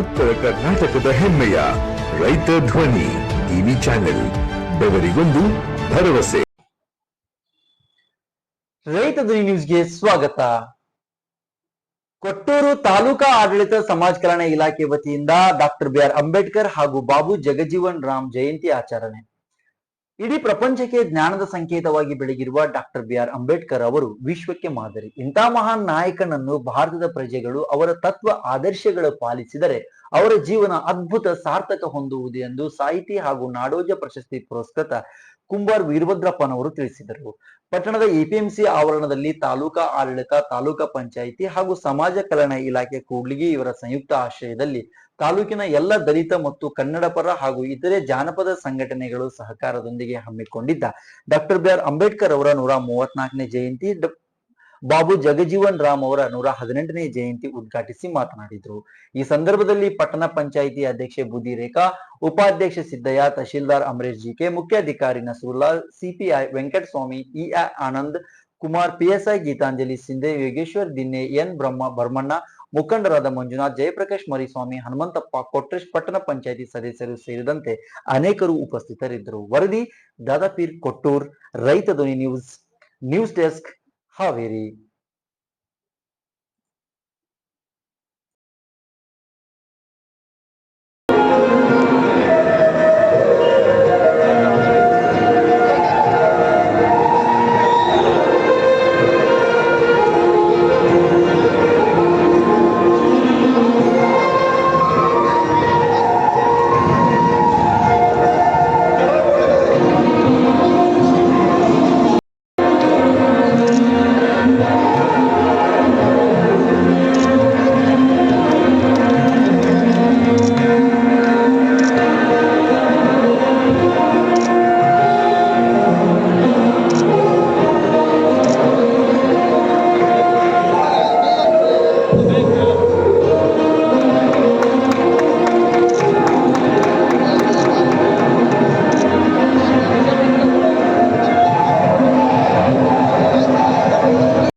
ಉತ್ತರ ಕರ್ನಾಟಕದ ಹೆಮ್ಮೆಯ ರೈತ ಧ್ವನಿ ಟಿವಿ ಚಾನೆಲ್, ಬೆವರಿಗೊಂದು ಭರವಸೆ. ರೈತ ಧ್ವನಿ ನ್ಯೂಸ್ಗೆ ಸ್ವಾಗತ. ಕೊಟ್ಟೂರು ತಾಲೂಕಾ ಆಡಳಿತ ಸಮಾಜ ಕಲ್ಯಾಣ ಇಲಾಖೆ ವತಿಯಿಂದ ಡಾಕ್ಟರ್ ಬಿ ಆರ್ ಅಂಬೇಡ್ಕರ್ ಹಾಗೂ ಬಾಬು ಜಗಜೀವನ್ ರಾಮ್ ಜಯಂತಿ ಆಚರಣೆ. ಇಡೀ ಪ್ರಪಂಚಕ್ಕೆ ಜ್ಞಾನದ ಸಂಕೇತವಾಗಿ ಬೆಳಗಿರುವ ಡಾಕ್ಟರ್ ಬಿ ಆರ್ ಅಂಬೇಡ್ಕರ್ ಅವರು ವಿಶ್ವಕ್ಕೆ ಮಾದರಿ. ಇಂಥ ಮಹಾನ್ ನಾಯಕನನ್ನು ಭಾರತದ ಪ್ರಜೆಗಳು ಅವರ ತತ್ವ ಆದರ್ಶಗಳು ಪಾಲಿಸಿದರೆ ಅವರ ಜೀವನ ಅದ್ಭುತ ಸಾರ್ಥಕ ಹೊಂದುವುದು ಎಂದು ಸಾಹಿತಿ ಹಾಗೂ ನಾಡೋಜ ಪ್ರಶಸ್ತಿ ಪುರಸ್ಕೃತ ಕುಂಬಾರ್ ವೀರಭದ್ರಪ್ಪನವರು ತಿಳಿಸಿದರು. ಪಟ್ಟಣದ ಎಪಿಎಂಸಿ ಆವರಣದಲ್ಲಿ ತಾಲೂಕಾ ಆಡಳಿತ, ತಾಲೂಕಾ ಪಂಚಾಯಿತಿ ಹಾಗೂ ಸಮಾಜ ಕಲ್ಯಾಣ ಇಲಾಖೆ ಕೂಡ್ಲಿಗಿ ಇವರ ಸಂಯುಕ್ತ ಆಶ್ರಯದಲ್ಲಿ ತಾಲೂಕಿನ ಎಲ್ಲ ದಲಿತ ಮತ್ತು ಕನ್ನಡ ಪರ ಹಾಗೂ ಇತರೆ ಜಾನಪದ ಸಂಘಟನೆಗಳು ಸಹಕಾರದೊಂದಿಗೆ ಹಮ್ಮಿಕೊಂಡಿದ್ದ ಡಾಕ್ಟರ್ ಬಿ ಆರ್ ಅಂಬೇಡ್ಕರ್ ಅವರ ನೂರ ಮೂವತ್ನಾಲ್ಕನೇ ಜಯಂತಿ ಬಾಬು ಜಗಜೀವನ್ ರಾಮ್ ಅವರ ನೂರ ಹದಿನೆಂಟನೇ ಜಯಂತಿ ಉದ್ಘಾಟಿಸಿ ಮಾತನಾಡಿದರು. ಈ ಸಂದರ್ಭದಲ್ಲಿ ಪಟ್ಟಣ ಪಂಚಾಯಿತಿ ಅಧ್ಯಕ್ಷೆ ಬುದ್ದಿ ರೇಖಾ ಉಪಾಧ್ಯಕ್ಷ ಸಿದ್ದಯ್ಯ, ತಹಶೀಲ್ದಾರ್ ಅಮರೇಶ್ ಜಿಕೆ ಮುಖ್ಯಾಧಿಕಾರಿ ನಸರುಲ್ಲಾ, ಸಿಪಿಐ ವೆಂಕಟಸ್ವಾಮಿ ಇಆ ಆನಂದ್ ಕುಮಾರ್, ಪಿಎಸ್ಐ ಗೀತಾಂಜಲಿ ಸಿಂಧೆ, ಯೋಗೇಶ್ವರ್ ದಿನ್ನೆ, ಎನ್ ಬ್ರಹ್ಮ ಭರ್ಮಣ್ಣ ಮುಖಂಡರಾದ ಮಂಜುನಾಥ್, ಜಯಪ್ರಕಾಶ್ ಮರಿಸ್ವಾಮಿ, ಹನುಮಂತಪ್ಪ, ಕೊಟ್ರೇಶ್ ಪಟ್ಟಣ ಪಂಚಾಯಿತಿ ಸದಸ್ಯರು ಸೇರಿದಂತೆ ಅನೇಕರು ಉಪಸ್ಥಿತರಿದ್ದರು. ವರದಿ Dadapeer Kottur, Raita Dhwani news news desk Haveri Lord.